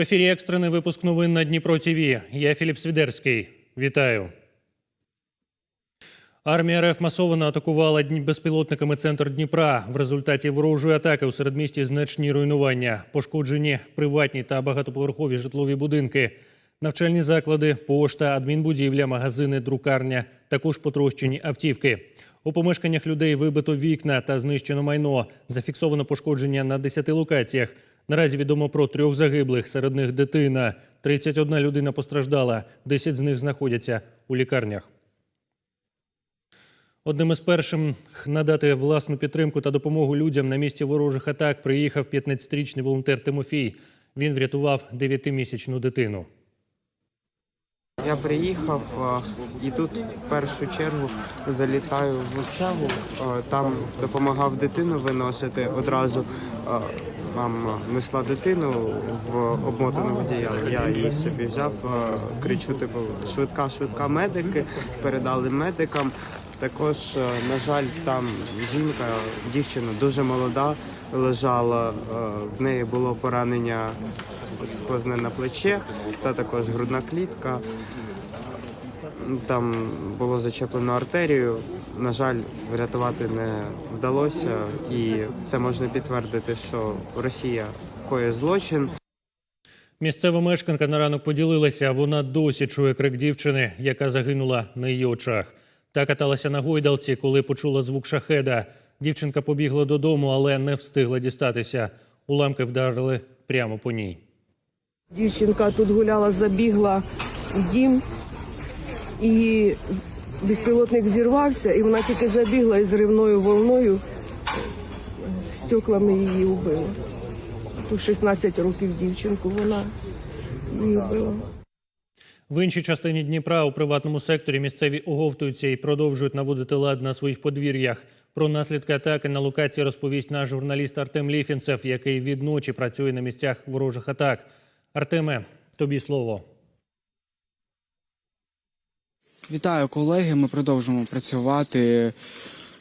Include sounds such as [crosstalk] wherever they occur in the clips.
В ефірі екстрений випуск новин на Дніпро ТВ. Я Філіп Свідерський. Вітаю. Армія РФ масово атакувала безпілотниками центр Дніпра. В результаті ворожої атаки у середмісті значні руйнування, пошкоджені приватні та багатоповерхові житлові будинки, навчальні заклади, пошта, адмінбудівля, магазини, друкарня, також потрощені автівки. У помешканнях людей вибито вікна та знищено майно. Зафіксовано пошкодження на 10 локаціях. Наразі відомо про трьох загиблих, серед них дитина. 31 людина постраждала, 10 з них знаходяться у лікарнях. Одним із перших надати власну підтримку та допомогу людям на місці ворожих атак приїхав 15-річний волонтер Тимофій. Він врятував 9-місячну дитину. Я приїхав і тут в першу чергу залітаю в Лучаву, там допомагав дитину виносити одразу. Мама несла дитину в обмотану одіяло. Я її собі взяв, а, кричу, типу, швидка, швидка медики, передали медикам. Також, на жаль, там жінка, дівчина дуже молода, лежала, в неї було поранення сквозне на плече та також грудна клітка. Там було зачеплено артерію. На жаль, врятувати не вдалося, і це можна підтвердити, що Росія коє злочин. Місцева мешканка на ранок поділилася. Вона досі чує крик дівчини, яка загинула на її очах. Та каталася на гойдалці, коли почула звук шахеда. Дівчинка побігла додому, але не встигла дістатися. Уламки вдарили прямо по ній. Дівчинка тут гуляла, забігла в дім, і безпілотник зірвався, і вона тільки забігла і зривною волною стеклами її вбила. У 16 років дівчинку вона її вбила. В іншій частині Дніпра у приватному секторі місцеві оговтуються і продовжують наводити лад на своїх подвір'ях. Про наслідки атаки на локації розповість наш журналіст Артем Ліфінцев, який відночі працює на місцях ворожих атак. Артеме, тобі слово. Вітаю колеги. Ми продовжуємо працювати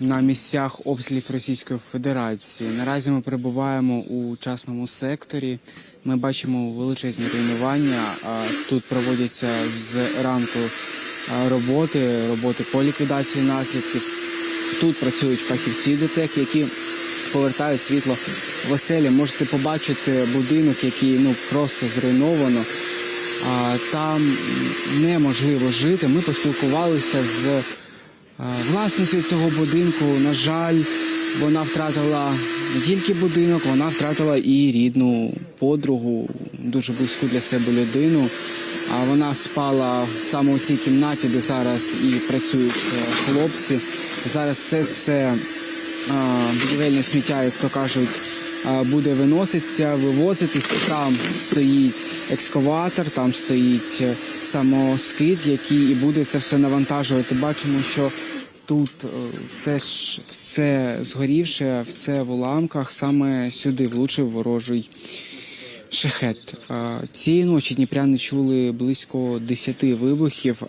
на місцях обстрілів Російської Федерації. Наразі ми перебуваємо у частному секторі. Ми бачимо величезні руйнування. Тут проводяться з ранку роботи, роботи по ліквідації наслідків. Тут працюють фахівці ДТЕК, які повертають світло в оселі. Можете побачити будинок, який ну просто зруйновано. Там неможливо жити. Ми поспілкувалися з власницею цього будинку. На жаль, вона втратила не тільки будинок, вона втратила і рідну подругу, дуже близьку для себе людину. А вона спала саме у цій кімнаті, де зараз і працюють е, хлопці. Зараз все це будівельне сміття, як то кажуть, буде виноситися, вивозитись. Там стоїть екскаватор, там стоїть е, самоскид, який і буде це все навантажувати. Бачимо, що тут е, теж все згорівше, все в уламках. Саме сюди влучив ворожий. Шахет. Цієї ночі дніпряни чули близько 10 вибухів.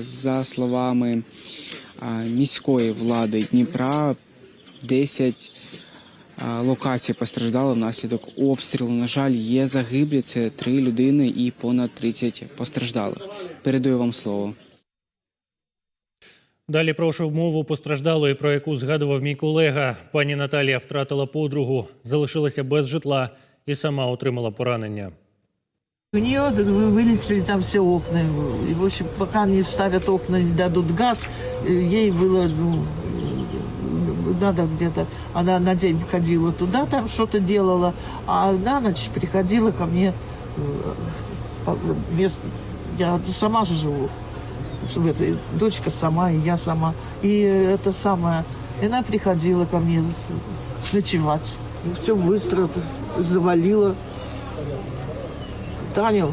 За словами міської влади Дніпра, 10 а, локацій постраждали внаслідок обстрілу. На жаль, є загиблі. Це три людини і понад 30 постраждалих. Передаю вам слово. Далі прошу мову постраждалої, про яку згадував мій колега. Пані Наталія втратила подругу, залишилася без житла і сама отримала поранення. У нее вылетели там все окна. И, в общем, пока не вставят окна, не дадут газ, э, ей было, ну, э, надо где-то... Она на день ходила туда, там что-то делала, а на ночь приходила ко мне э, мест- Я сама же живу. в этой, дочка сама, и я сама. И это самое... И она приходила ко мне ночевать. И все быстро завалило. Таню.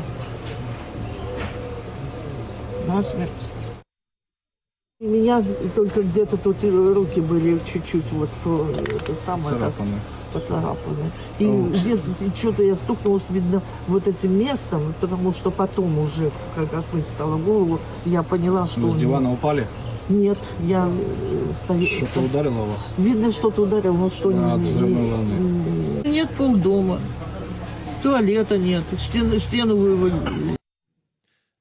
Насмерть. У меня только где-то тут руки были чуть-чуть вот по- это самое так, поцарапаны. И где-то что-то я стукнулась, видно, вот этим местом, потому что потом уже, когда мыть стала голову, я поняла, что... Вы с дивана упали? Нет, я э, стою... Что-то ударило вас? Видно, что-то ударил, но что... А, не- взрывной волны. Нет полдома. туалета нет, стену, стену вывалили.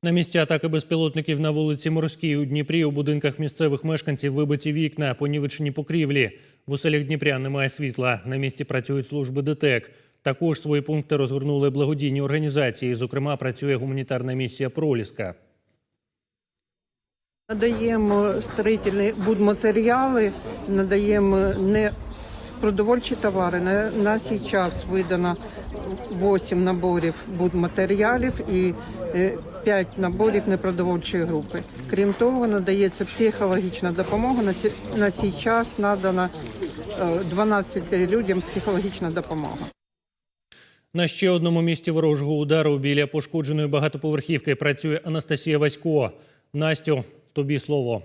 На місці атаки безпілотників на вулиці Морській у Дніпрі у будинках місцевих мешканців вибиті вікна, понівечені покрівлі. В оселях Дніпря немає світла. На місці працюють служби ДТЕК. Також свої пункти розгорнули благодійні організації. Зокрема, працює гуманітарна місія Проліска. Надаємо строїтельні будматеріали, надаємо не продовольчі товари. На, на цей час видано 8 наборів будматеріалів і 5 наборів непродовольчої групи. Крім того, надається психологічна допомога. На, сі- цей час надана е, 12 людям психологічна допомога. На ще одному місці ворожого удару біля пошкодженої багатоповерхівки працює Анастасія Васько. Настю, тобі слово.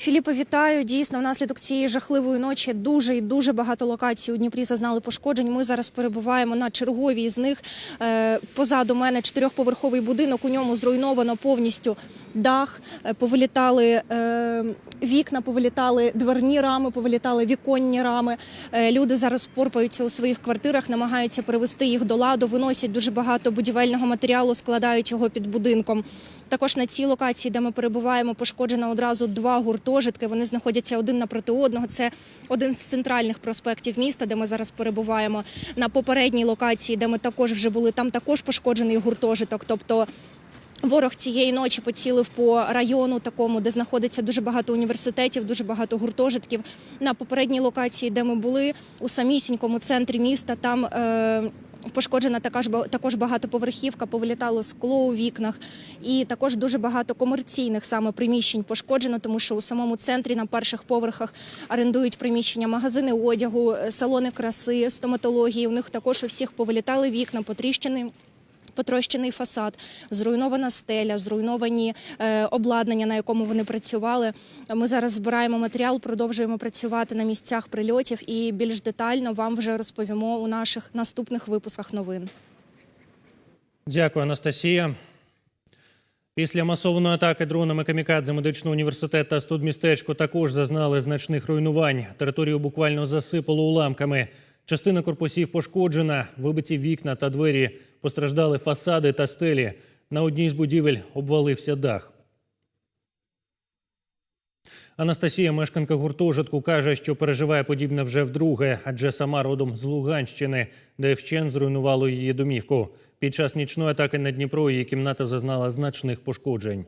Філіпе, вітаю. Дійсно, внаслідок цієї жахливої ночі дуже і дуже багато локацій у Дніпрі зазнали пошкоджень. Ми зараз перебуваємо на черговій з них. Е, Позаду мене чотирьохповерховий будинок. У ньому зруйновано повністю дах. Е, Повилітали е, вікна, повилітали дверні рами, повилітали віконні рами. Е, Люди зараз порпаються у своїх квартирах, намагаються привести їх до ладу, виносять дуже багато будівельного матеріалу, складають його під будинком. Також на цій локації, де ми перебуваємо, пошкоджено одразу два гуртожитки. Вони знаходяться один напроти одного. Це один з центральних проспектів міста, де ми зараз перебуваємо. На попередній локації, де ми також вже були, там також пошкоджений гуртожиток. Тобто Ворог цієї ночі поцілив по району, такому, де знаходиться дуже багато університетів, дуже багато гуртожитків. На попередній локації, де ми були, у самісінькому центрі міста, там е, пошкоджена така ж ба- також багатоповерхівка, повилітало скло у вікнах, і також дуже багато комерційних саме приміщень пошкоджено, тому що у самому центрі на перших поверхах орендують приміщення, магазини одягу, е, салони краси, стоматології. У них також у всіх повилітали вікна, потріщини. Потрощений фасад, зруйнована стеля, зруйновані е, обладнання, на якому вони працювали. Ми зараз збираємо матеріал, продовжуємо працювати на місцях прильотів і більш детально вам вже розповімо у наших наступних випусках новин. Дякую, Анастасія. Після масованої атаки дронами камікадзе медичний університет та студмістечко також зазнали значних руйнувань. Територію буквально засипало уламками. Частина корпусів пошкоджена, вибиті вікна та двері, постраждали фасади та стелі. На одній з будівель обвалився дах. Анастасія, мешканка гуртожитку, каже, що переживає подібне вже вдруге, адже сама родом з Луганщини, де вчен зруйнувало її домівку. Під час нічної атаки на Дніпро її кімната зазнала значних пошкоджень.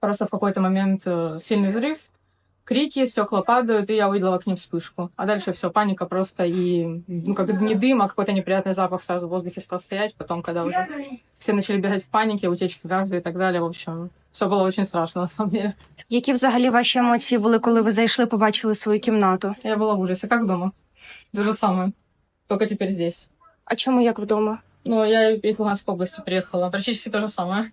Просто в какой-то момент э, сильный взрыв, крики, стекла падают, и я увидела в окне вспышку. А дальше все, паника просто и, ну, как не дым, а какой-то неприятный запах сразу в воздухе стал стоять. Потом, когда уже все начали бегать в панике, утечки газа и так далее, в общем, все было очень страшно, [laughs] на самом деле. Які взагалі ваші емоції були, коли ви зайшли, побачили свою кімнату? Я была в ужасе, как дома. То же самое, только теперь здесь. А чому як вдома? Ну, я из Луганской области приехала, практически то же самое.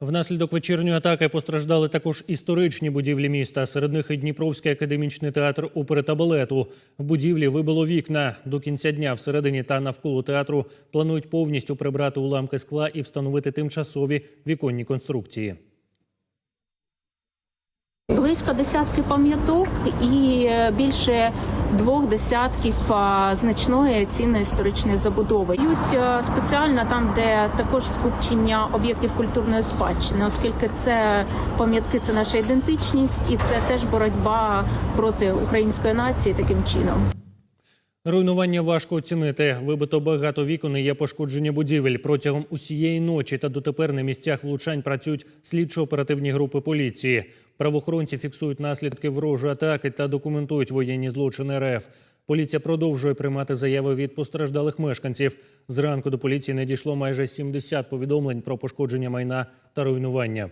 Внаслідок вечірньої атаки постраждали також історичні будівлі міста. Серед них і Дніпровський академічний театр опери та балету. В будівлі вибило вікна. До кінця дня всередині та навколо театру планують повністю прибрати уламки скла і встановити тимчасові віконні конструкції. Близько десятки пам'яток і е, більше двох десятків значної цінної історичної забудови. Ють е, спеціально там, де також скупчення об'єктів культурної спадщини, оскільки це пам'ятки, це наша ідентичність, і це теж боротьба проти української нації таким чином. Руйнування важко оцінити. Вибито багато вікон і є пошкодження будівель. Протягом усієї ночі та дотепер на місцях влучань працюють слідчо-оперативні групи поліції. Правоохоронці фіксують наслідки ворожої атаки та документують воєнні злочини РФ. Поліція продовжує приймати заяви від постраждалих мешканців. Зранку до поліції надійшло майже 70 повідомлень про пошкодження майна та руйнування.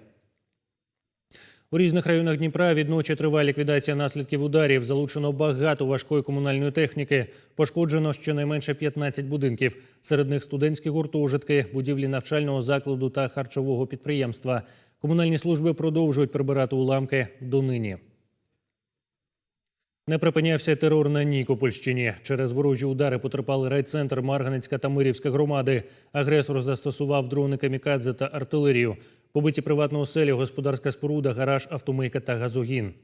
У різних районах Дніпра відночі триває ліквідація наслідків ударів. Залучено багато важкої комунальної техніки. Пошкоджено щонайменше 15 будинків. Серед них студентські гуртожитки, будівлі навчального закладу та харчового підприємства. Комунальні служби продовжують прибирати уламки донині. Не припинявся терор на Нікопольщині. Через ворожі удари потерпали райцентр Марганецька та Мирівська громади. Агресор застосував дрони камікадзе та артилерію. Побиті приватну оселі, господарська споруда, гараж, автомийка та газогін.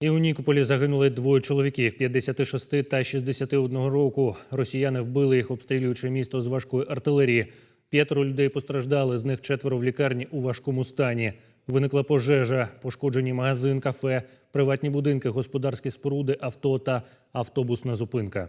І у Нікополі загинули двоє чоловіків 56 та 61 року. Росіяни вбили їх, обстрілюючи місто з важкої артилерії. П'ятеро людей постраждали, з них четверо в лікарні у важкому стані. Виникла пожежа, пошкоджені магазин, кафе, приватні будинки, господарські споруди, авто та автобусна зупинка.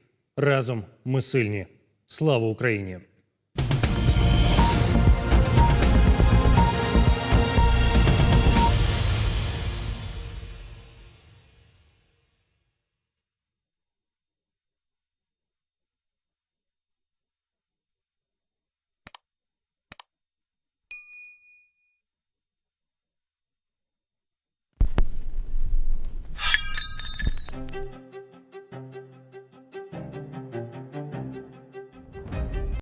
Разом ми сильні. Слава Україні!